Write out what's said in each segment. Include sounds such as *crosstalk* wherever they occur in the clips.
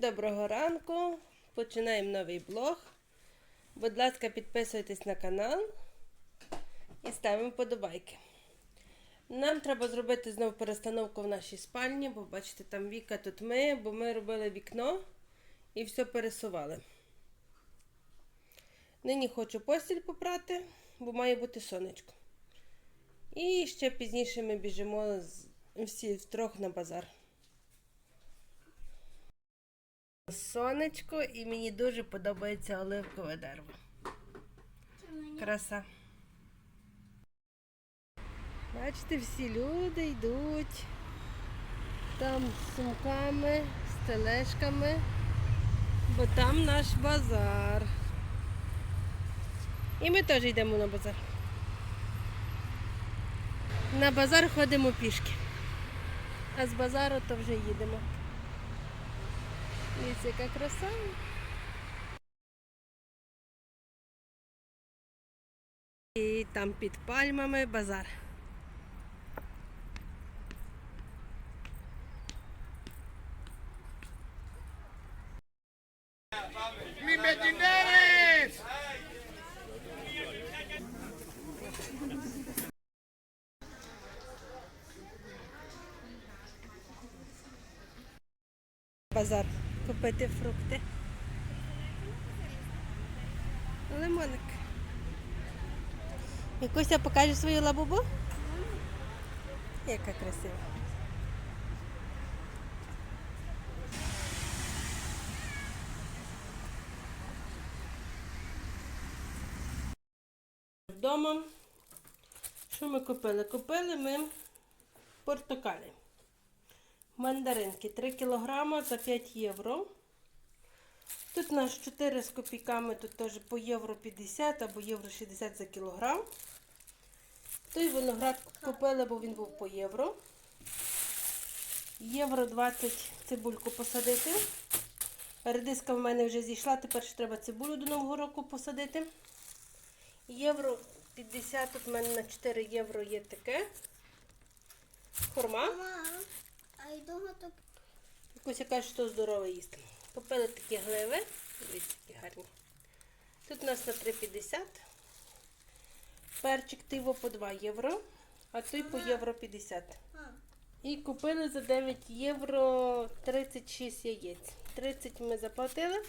доброго ранку. Починаємо новий блог. Будь ласка, підписуйтесь на канал і ставимо подобайки. Нам треба зробити знову перестановку в нашій спальні, бо бачите, там Віка, тут ми, бо ми робили вікно і все пересували. Нині хочу постіль попрати, бо має бути сонечко. І ще пізніше ми біжимо всі втрьох на базар. Сонечко, і мені дуже подобається оливкове дерево. Краса. Бачите, всі люди йдуть там з сумками, з тележками, бо там наш базар. І ми теж йдемо на базар. На базар ходимо пішки, а з базару то вже їдемо. Дивіться, яка краса. І там під пальмами базар. Купити фрукти. Лимоник. Якуся покаже свою лабубу? Яка красива. Вдома. Що ми купили? Купили ми портокалі. Мандаринки 3 кг за 5 євро. Тут у нас 4 з копійками, тут теж по євро 50 або євро 60 за кілограм. Той виноград купили, бо він був по євро. Євро 20 цибульку посадити. Редиска в мене вже зійшла, тепер ще треба цибулю до Нового року посадити. Євро 50, тут в мене на 4 євро є таке. Хурма. Мама, а й дома то Якусь яка що здорово їсти. Купили такі гливи. Дивіться, які гарні. Тут у нас на 3,50. Перчик тиво по 2 євро, а той по євро 50. І купили за 9 євро 36 яєць. 30 ми заплатили,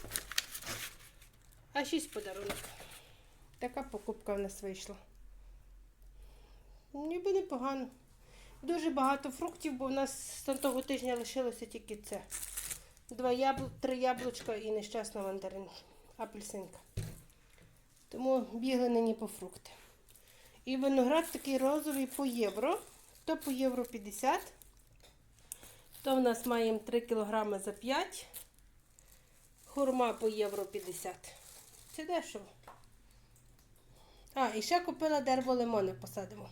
а 6 подарунок. Така покупка в нас вийшла. Ніби непогано. Дуже багато фруктів, бо в нас з того тижня лишилося тільки це. Два ябл... Три яблучка і нещасна мандарин. Апельсинка. Тому бігли нині по фрукти. І виноград такий розовий по євро. То по євро 50. То в нас маємо 3 кг за 5. Хурма по євро 50. Це дешево. А, і ще купила дерево лимони посадимо.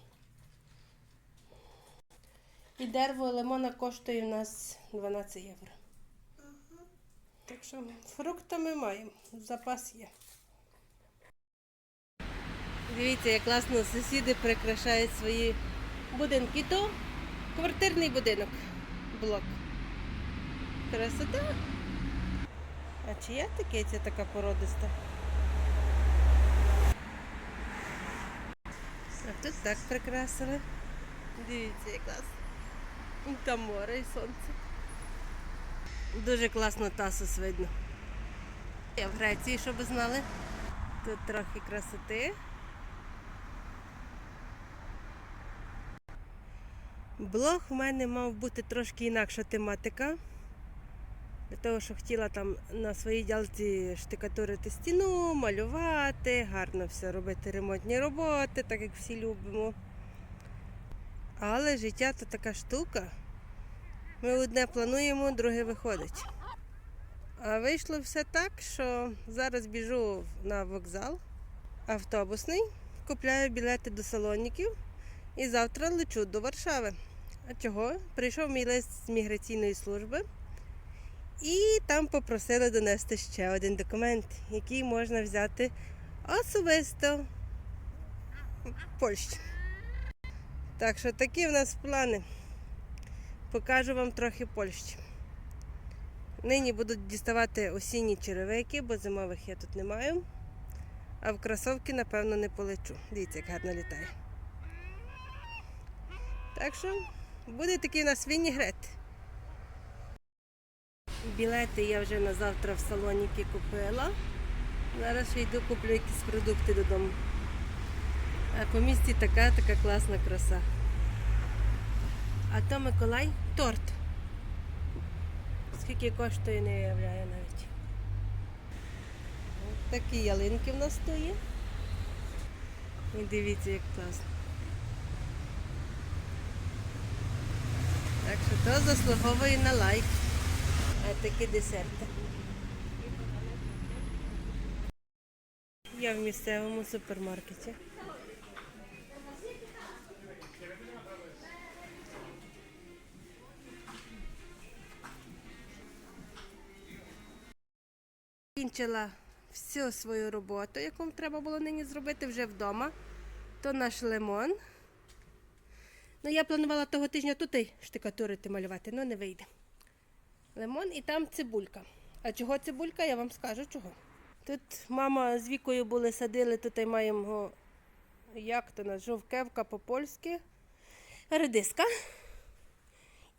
І дерево лимона коштує у нас 12 євро. Так що фруктами маємо, запас є. Дивіться, як класно сусіди прикрашають свої будинки. То квартирний будинок, блок. Красота. А чи є таке ця така породиста? А тут так прикрасили. Дивіться, як класно. Там море і сонце. Дуже класно тасус видно. В Греції, щоб ви знали. Тут трохи красоти. Блог в мене мав бути трошки інакша тематика. Для того, що хотіла там на своїй ділці штикатурити стіну, малювати, гарно все робити ремонтні роботи, так як всі любимо. Але життя то така штука. Ми одне плануємо, друге виходить. А вийшло все так, що зараз біжу на вокзал автобусний, купляю білети до салоніків і завтра лечу до Варшави. А чого? Прийшов мій лист з міграційної служби, і там попросили донести ще один документ, який можна взяти особисто в Польщі. Так що такі в нас плани. Покажу вам трохи Польщі. Нині будуть діставати осінні черевики, бо зимових я тут не маю. А в кросовки, напевно, не полечу. Дивіться, як гарно літає. Так що буде такий у нас вінігрет. Білети я вже на завтра в салоніки купила. Зараз ще йду куплю якісь продукти додому. А по місті така така класна краса. А то Миколай торт. Скільки коштує, не уявляю навіть. От такі ялинки в нас стоїть. І дивіться, як класно. Так що то заслуговує на лайк. А такі десерти. Я в місцевому супермаркеті. Закінчила всю свою роботу, яку треба було нині зробити вже вдома. То наш лимон. Ну, я планувала того тижня тут і штукатурити малювати, але не вийде. Лимон і там цибулька. А чого цибулька, я вам скажу чого. Тут мама з вікою були садили, тут маємо як то нас, жовкевка по-польськи, редиска.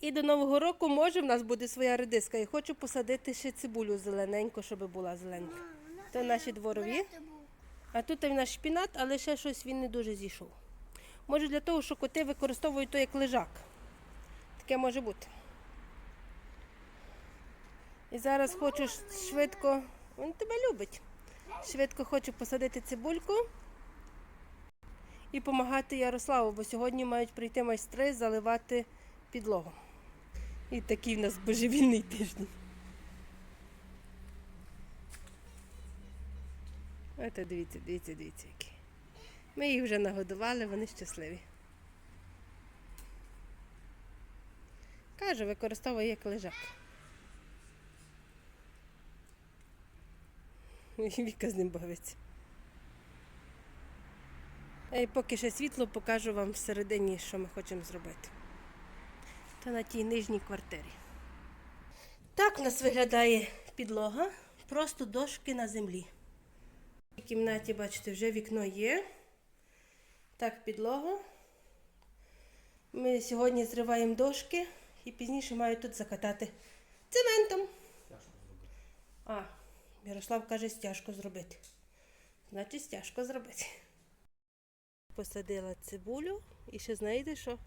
І до Нового року може в нас буде своя редиска. І хочу посадити ще цибулю зелененьку, щоб була зелененька. То наші дворові. А тут і наш шпінат, але ще щось він не дуже зійшов. Може для того, що коти використовують то як лежак. Таке може бути. І зараз хочу швидко. Він тебе любить. Швидко хочу посадити цибульку і допомагати Ярославу, бо сьогодні мають прийти майстри заливати підлогу. І такий в нас божевільний тиждень. Ото дивіться, дивіться, дивіться, які. Ми їх вже нагодували, вони щасливі. Кажу, використовує як лежак. *laughs* Віка з ним бавиться. І поки ще світло, покажу вам всередині, що ми хочемо зробити. Та на тій нижній квартирі. Так у нас виглядає підлога, просто дошки на землі. В кімнаті, бачите, вже вікно є. Так, підлога. Ми сьогодні зриваємо дошки і пізніше маю тут закатати цементом. А, Ярослав каже, стяжко зробити. Значить, стяжко зробити. Посадила цибулю і ще знаєте що?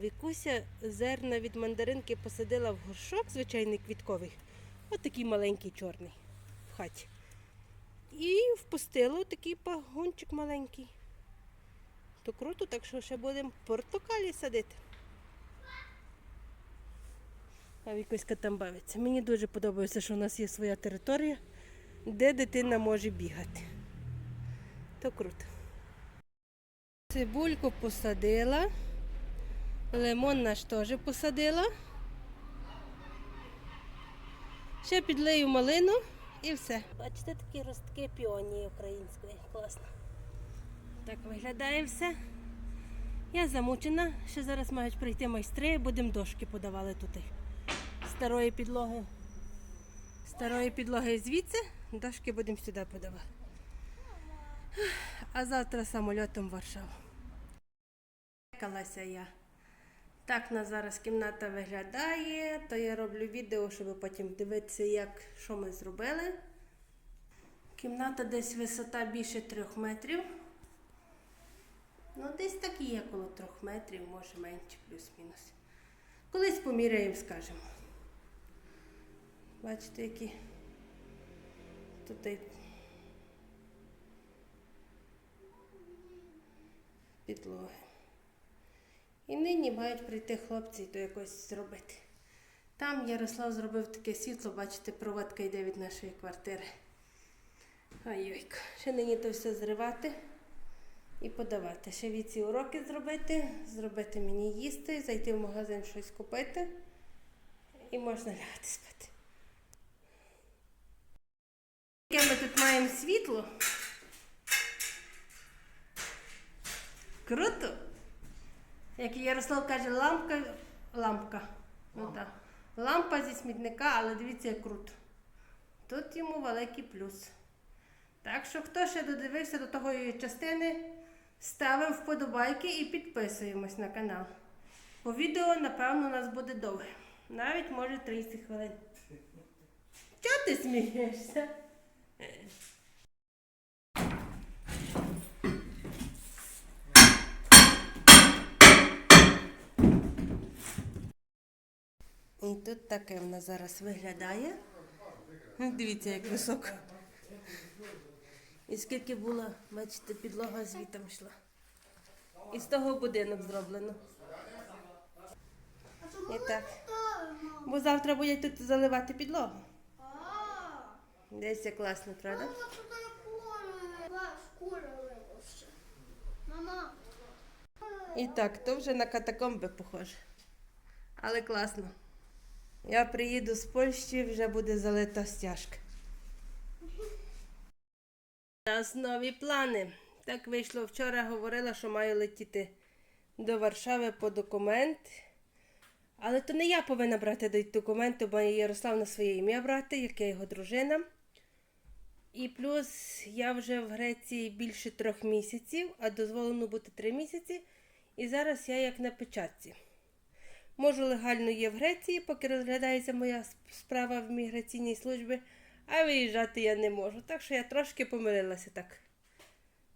Вікуся зерна від мандаринки посадила в горшок, звичайний квітковий. От такий маленький чорний в хаті. І впустила такий пагончик маленький. То круто, так що ще будемо портокалі садити. А Вікуська там бавиться. Мені дуже подобається, що у нас є своя територія, де дитина може бігати. То круто. Цибульку посадила. Лимон наш теж посадила. Ще підлию малину і все. Бачите, такі ростки піонії української. Класно. Так виглядає все. Я замучена. Ще зараз мають прийти майстри, будемо дошки подавали тут. Старої підлоги. Старої підлоги звідси, дошки будемо сюди подавати. А завтра самольотом в Варшаву. Чекалася я. Так на зараз кімната виглядає, то я роблю відео, щоб потім дивитися, як, що ми зробили. Кімната десь висота більше трьох метрів. Ну, десь так і є коло трьох метрів, може менше, плюс-мінус. Колись поміряємо, скажемо. Бачите, які тут підлоги. І нині мають прийти хлопці то якось зробити. Там Ярослав зробив таке світло, бачите, проводка йде від нашої квартири. Ой-ой, ще нині то все зривати і подавати. Ще віці уроки зробити, зробити мені їсти, зайти в магазин щось купити і можна лягати спати. Яке ми тут маємо світло? Круто! Як Ярослав каже, лампка, лампка. Ну так. Лампа зі смітника, але дивіться, як круто. Тут йому великий плюс. Так що, хто ще додивився до того частини, ставимо вподобайки і підписуємось на канал. Бо відео, напевно, у нас буде довге. Навіть може 30 хвилин. Чого ти смієшся? І тут таке в нас зараз виглядає. Дивіться, як високо. І скільки було, бачите, підлога звітом йшла. І з того будинок зроблено. І так. Бо завтра будуть тут заливати підлогу. Десь як класно, правда? Мама. І так, то вже на катакомби похоже. Але класно. Я приїду з Польщі, вже буде залита стяжка. У нас нові плани. Так вийшло вчора, говорила, що маю летіти до Варшави по документ. Але то не я повинна брати до документу, бо Ярослав на своє ім'я брати, як я його дружина. І плюс я вже в Греції більше трьох місяців, а дозволено бути три місяці. І зараз я як на печатці. Можу легально є в Греції, поки розглядається моя справа в міграційній службі, а виїжджати я не можу. Так що я трошки помилилася так.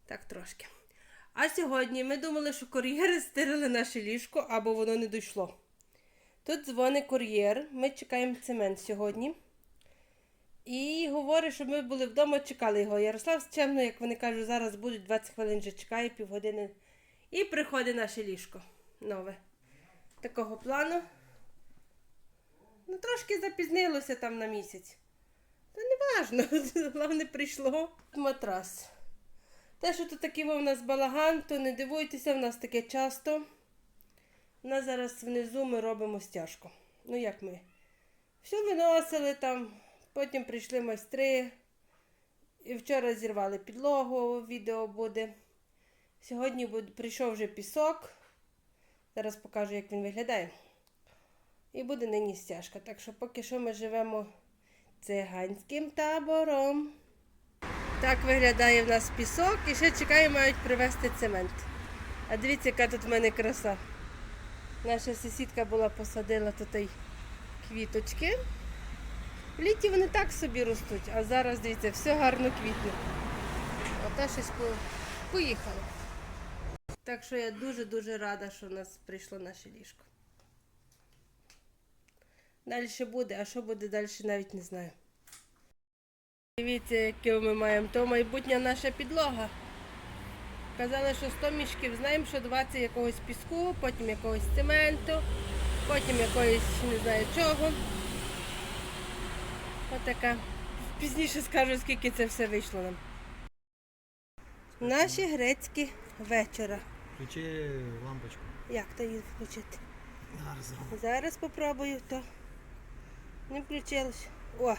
Так трошки. А сьогодні ми думали, що кур'єри стирили наше ліжко, або воно не дійшло. Тут дзвонить кур'єр, ми чекаємо цемент сьогодні. І говорить, щоб ми були вдома, чекали його. Ярослав чемно, як вони кажуть, зараз будуть 20 хвилин вже чекає, півгодини. І приходить наше ліжко нове. Такого плану. Ну, трошки запізнилося там на місяць. Та не важно, *laughs* головне прийшло. Матрас. Те, що тут такий у нас балаган, то не дивуйтеся, в нас таке часто. У нас зараз внизу ми робимо стяжку. Ну як ми? Все виносили там, потім прийшли майстри. І вчора зірвали підлогу, відео буде. Сьогодні прийшов вже пісок. Зараз покажу, як він виглядає. І буде нині стяжка. Так що поки що ми живемо циганським табором. Так виглядає в нас пісок. І ще чекаю, мають привезти цемент. А дивіться, яка тут в мене краса. Наша сусідка була посадила тут квіточки. В літі вони так собі ростуть, а зараз, дивіться, все гарно квітне. Оте щось по- поїхало. Так що я дуже-дуже рада, що в нас прийшло наше ліжко. Далі буде, а що буде далі, навіть не знаю. Дивіться, яке ми маємо. То майбутня наша підлога. Казали, що 100 мішків, знаємо, що 20 якогось піску, потім якогось цементу, потім якоїсь не знаю чого. Отака. Пізніше скажу, скільки це все вийшло нам. Наші грецькі вечора. Включи лампочку. Як то її включити? Зараз зробимо. Зараз попробую, то не включилось. О!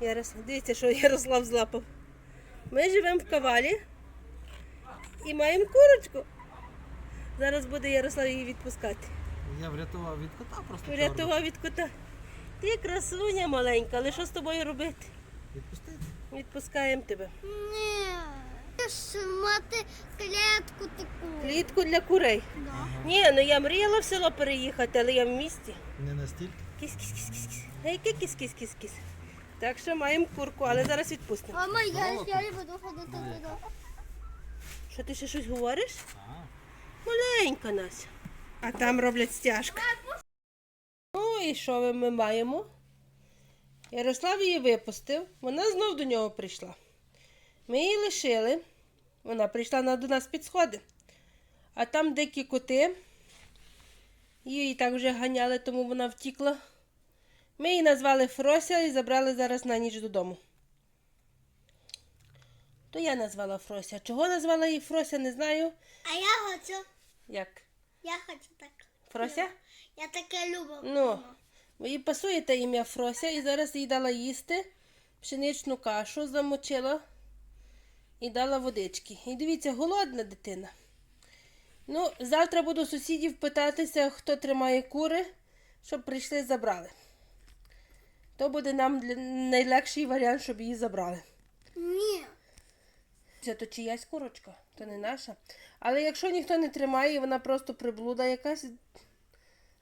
Ярослав, дивіться, що Ярослав злапав. Ми живемо в кавалі і маємо курочку. Зараз буде Ярослав її відпускати. Я врятував від кота просто. Врятував від кота. Ти красуня маленька, але що з тобою робити? Відпустити? Відпускаємо тебе. Ні. Ж мати клітку таку. Клітку для курей. Да. Ні, ну я мріяла в село переїхати, але я в місті. Не настільки. Кіс-кіс-кіс-кіс. Гей, кіс-кіс-кіс-кіс. Так що маємо курку, але зараз відпустимо. Мама, я, я буду ходити туди. Що ти ще щось говориш? А, Маленька Нася. А там роблять стяжку. Ну і що ми маємо? Ярослав її випустив, вона знов до нього прийшла. Ми її лишили. Вона прийшла до нас під сходи. А там дикі коти. Її так вже ганяли, тому вона втікла. Ми її назвали Фрося і забрали зараз на ніч додому. То я назвала Фрося. Чого назвала її Фрося, не знаю. А я хочу. Як? Я хочу так. Фрося? Я таке люблю. Ну, ви їй пасує те ім'я Фрося, і зараз їй дала їсти пшеничну кашу, замочила і дала водички. І дивіться, голодна дитина. Ну, завтра буду сусідів питатися, хто тримає кури, щоб прийшли забрали. То буде нам найлегший варіант, щоб її забрали. Ні. Це то чиясь курочка, то не наша. Але якщо ніхто не тримає, і вона просто приблуда якась,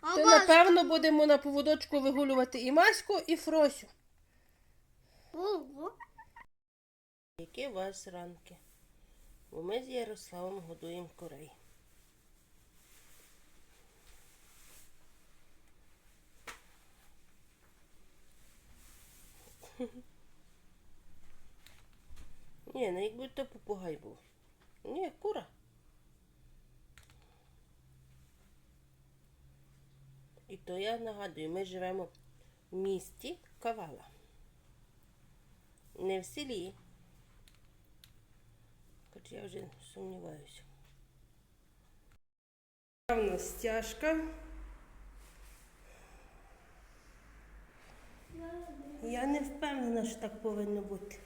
А то бач, напевно будемо на поводочку вигулювати і Маську, і Фросю. ого. Які у вас ранки? Бо ми з Ярославом годуємо курей. Ні, ну якби то попугай був. Ні, кура. І то я нагадую, ми живемо в місті Кавала. Не в селі. Хоч я вже сумніваюся. У нас стяжка. Я не впевнена, що так повинно бути.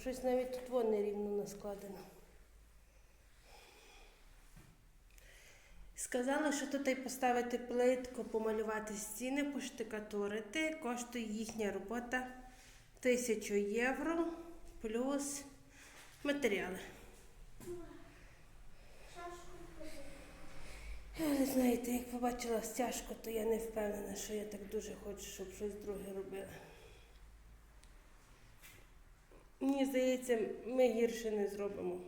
Щось навіть тут воно нерівно наскладено. Сказали, що тут поставити плитку, помалювати стіни, поштикатурити. Коштує їхня робота 1000 євро плюс матеріали. Але знаєте, як побачила стяжку, то я не впевнена, що я так дуже хочу, щоб щось друге робили. Мені здається, ми гірше не зробимо.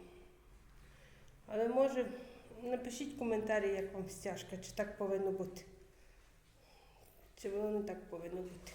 Але може напишіть коментарі, як вам стяжка, чи так повинно бути. Чи воно не так повинно бути.